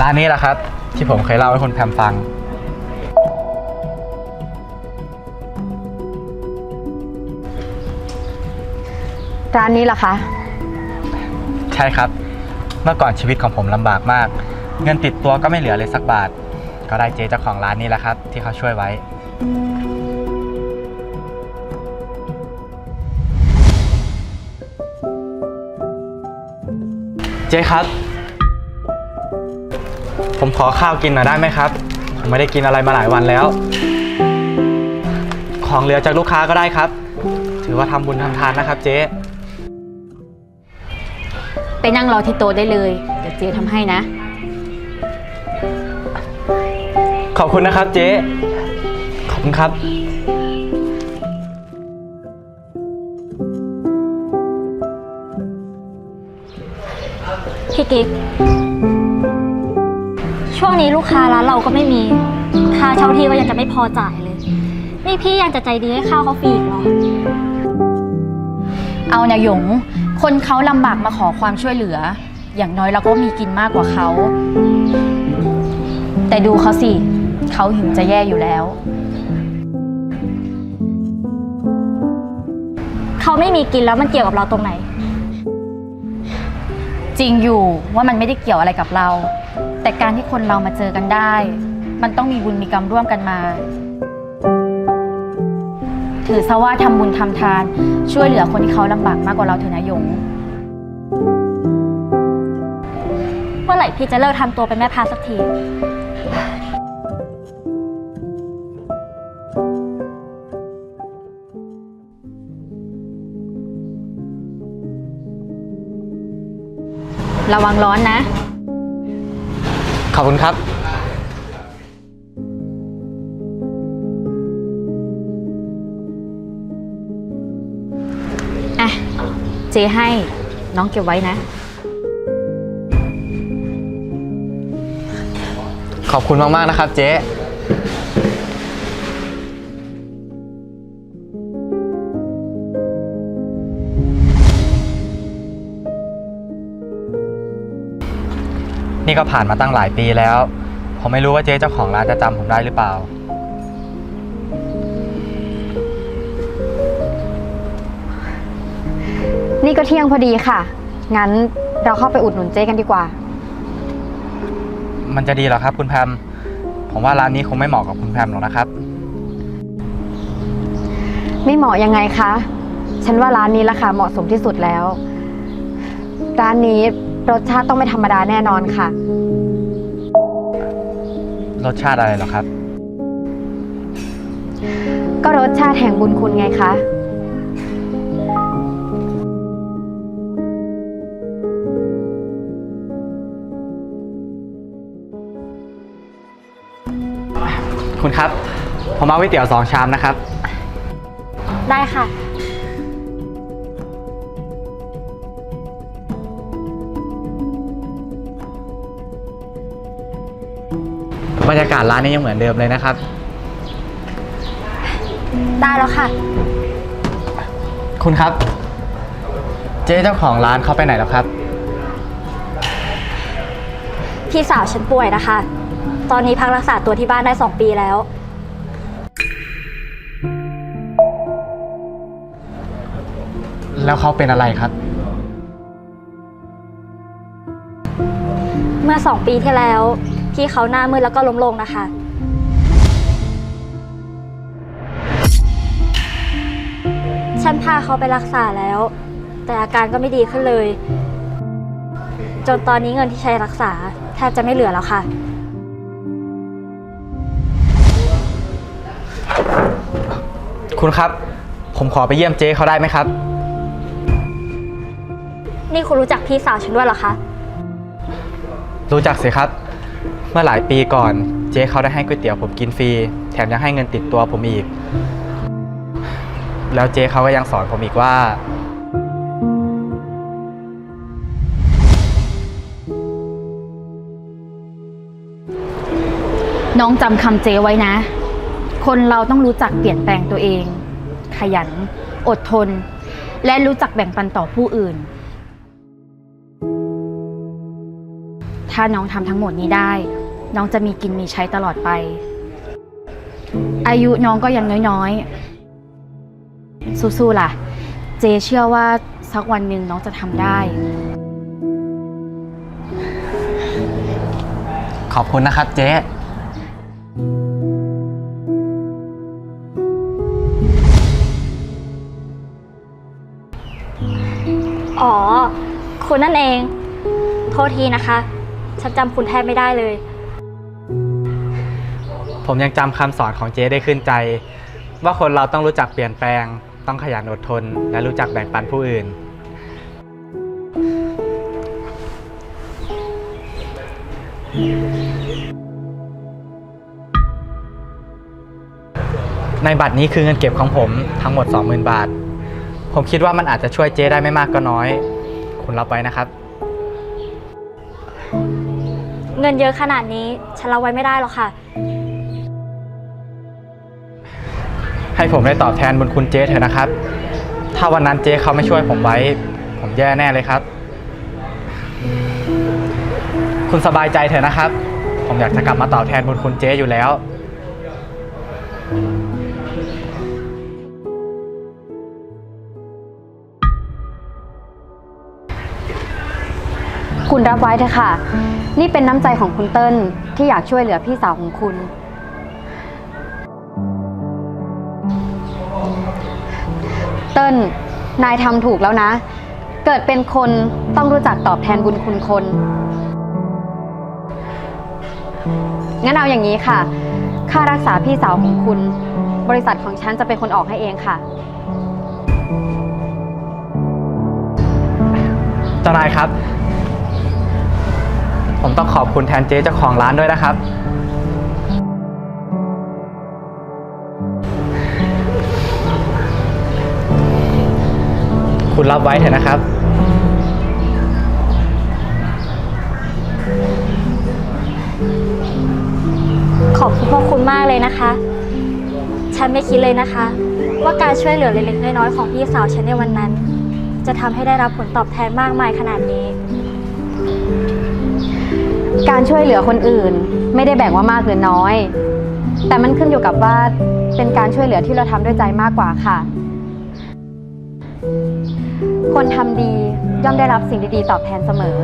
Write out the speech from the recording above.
ร้านนี้แหละครับ ที่ผมเคยเล่าให้คุณแพมฟัง ร้านนี้ล่ะคะ ใช่ครับ เมื่อก่อนชีวิตของผมลำบากมาก เงินติดตัวก็ไม่เหลือเลยสักบาท ก็ได้เจ๊เจ้าของร้านนี้แหละครับ ที่เขาช่วยไว้ เจ๊ครับ ผมขอข้าวกินหน่อยได้ไหมครับ ผมไม่ได้กินอะไรมาหลายวันแล้ว ของเหลือจากลูกค้าก็ได้ครับ ถือว่าทำบุญทำทานนะครับเจ๊ ไปนั่งรอที่โต๊ะได้เลย เดี๋ยวเจ๊ทำให้นะ ขอบคุณนะครับเจ๊ ขอบคุณครับ พี่กิ๊ก ช่วงนี้ลูกค้าร้านเราก็ไม่มี ค่าเช่าที่ก็ยังจะไม่พอจ่ายเลย นี่พี่ยังจะใจดีให้ข้าวเขาฟรีอีกเหรอ เอานะหยง คนเขาลำบากมาขอความช่วยเหลือ อย่างน้อยเราก็มีกินมากกว่าเขา แต่ดูเขาสิ เขาหิวจะแย่อยู่แล้ว เขาไม่มีกินแล้วมันเกี่ยวกับเราตรงไหน จริงอยู่ว่ามันไม่ได้เกี่ยวอะไรกับเรา แต่การที่คนเรามาเจอกันได้ มันต้องมีบุญมีกรรมร่วมกันมา ถือซะว่าทำบุญทำทาน ช่วยเหลือคนที่เขาลำบากมากกว่าเราเถอะนะหยง เมื่อไหร่พี่จะเลิกทำตัวเป็นแม่พาสักที ระวังร้อนนะ ขอบคุณครับอะเจให้น้องเก็บไว้นะ ขอบคุณมาก ๆ นะครับเจ๊ นี่ก็ผ่านมาตั้งหลายปีแล้ว ผมไม่รู้ว่าเจ๊เจ้าของร้านจะจำผมได้หรือเปล่า นี่ก็เที่ยงพอดีค่ะ งั้นเราเข้าไปอุดหนุนเจ๊กันดีกว่า มันจะดีเหรอครับ คุณแพมผมว่าร้านนี้คงไม่เหมาะกับคุณแพมหรอกนะครับ ไม่เหมาะยังไงคะ ฉันว่าร้านนี้ราคาเหมาะสมที่สุดแล้ว ร้านนี้ รสชาติต้องไม่ธรรมดาแน่นอนค่ะ รสชาติอะไรเหรอครับ ก็รสชาติแห่งบุญคุณไงคะ คุณครับ ผมเอาก๋วยเตี๋ยวสองชามนะครับ ได้ค่ะ บรรยากาศร้านนี้ยังเหมือนเดิมเลยนะครับ ได้แล้วค่ะ คุณครับ เจ๊เจ้าของร้านเขาไปไหนแล้วครับ พี่สาวฉันป่วยนะคะ ตอนนี้พักรักษาตัวที่บ้านได้สองปีแล้ว แล้วเขาเป็นอะไรครับ เมื่อสองปีที่แล้ว พี่เขาหน้ามืดแล้วก็ล้มลงนะคะ ฉันพาเขาไปรักษาแล้ว แต่อาการก็ไม่ดีขึ้นเลย จนตอนนี้เงินที่ใช้รักษาแทบจะไม่เหลือแล้วค่ะ คุณครับ ผมขอไปเยี่ยมเจ๊เขาได้ไหมครับ นี่คุณรู้จักพี่สาวฉันด้วยเหรอคะ รู้จักสิครับ เมื่อหลายปีก่อน เจ๊เขาได้ให้ก๋วยเตี๋ยวผมกินฟรี แถมยังให้เงินติดตัวผมอีก แล้วเจ๊เขาก็ยังสอนผมอีกว่า น้องจำคำเจไว้นะ คนเราต้องรู้จักเปลี่ยนแปลงตัวเอง ขยัน อดทน และรู้จักแบ่งปันต่อผู้อื่น ถ้าน้องทำทั้งหมดนี้ได้ น้องจะมีกินมีใช้ตลอดไป อายุน้องก็ยังน้อยๆ สู้ๆล่ะ เจเชื่อว่าสักวันหนึ่งน้องจะทำได้ ขอบคุณนะครับเจ๊ อ๋อ คุณนั่นเอง โทษทีนะคะ ฉันจำคุณแทบไม่ได้เลย ผมยังจำคำสอนของเจ๊ได้ขึ้นใจ ว่าคนเราต้องรู้จักเปลี่ยนแปลง ต้องขยันอดทน และรู้จักแบ่งปันผู้อื่น ในบัตรนี้คือเงินเก็บของผมทั้งหมด 20,000 บาท ผมคิดว่ามันอาจจะช่วยเจ๊ได้ไม่มากก็น้อย คุณรับไว้นะครับ เงินเยอะขนาดนี้ฉันรับไว้ไม่ได้หรอกค่ะ ให้ผมได้ตอบแทนบุญคุณเจ๊เถอะนะครับ ถ้าวันนั้นเจ๊เขาไม่ช่วยผมไว้ ผมแย่แน่เลยครับ คุณสบายใจเถอะนะครับ ผมอยากจะกลับมาตอบแทนบุญคุณเจ๊อยู่แล้ว คุณรับไว้เถอะค่ะ นี่เป็นน้ำใจของคุณเติ้ลที่อยากช่วยเหลือพี่สาวของคุณ เติ้ลนายทำถูกแล้วนะ เกิดเป็นคนต้องรู้จักตอบแทนบุญคุณคน งั้นเอาอย่างนี้ค่ะ ค่ารักษาพี่สาวของคุณ บริษัทของฉันจะเป็นคนออกให้เองค่ะเจ้านายครับ ผมต้องขอบคุณแทนเจ๊เจ้าของร้านด้วยนะครับ คุณรับไว้เถอะนะครับ ขอบคุณพวกคุณมากเลยนะคะ ฉันไม่คิดเลยนะคะ ว่าการช่วยเหลือเล็กๆน้อยๆของพี่สาวฉันในวันนั้น จะทำให้ได้รับผลตอบแทนมากมายขนาดนี้ การช่วยเหลือคนอื่น ไม่ได้แบ่งว่ามากหรือน้อย แต่มันขึ้นอยู่กับว่าเป็นการช่วยเหลือที่เราทำด้วยใจมากกว่าค่ะ คนทำดีย่อมได้รับสิ่งดีๆตอบแทนเสมอ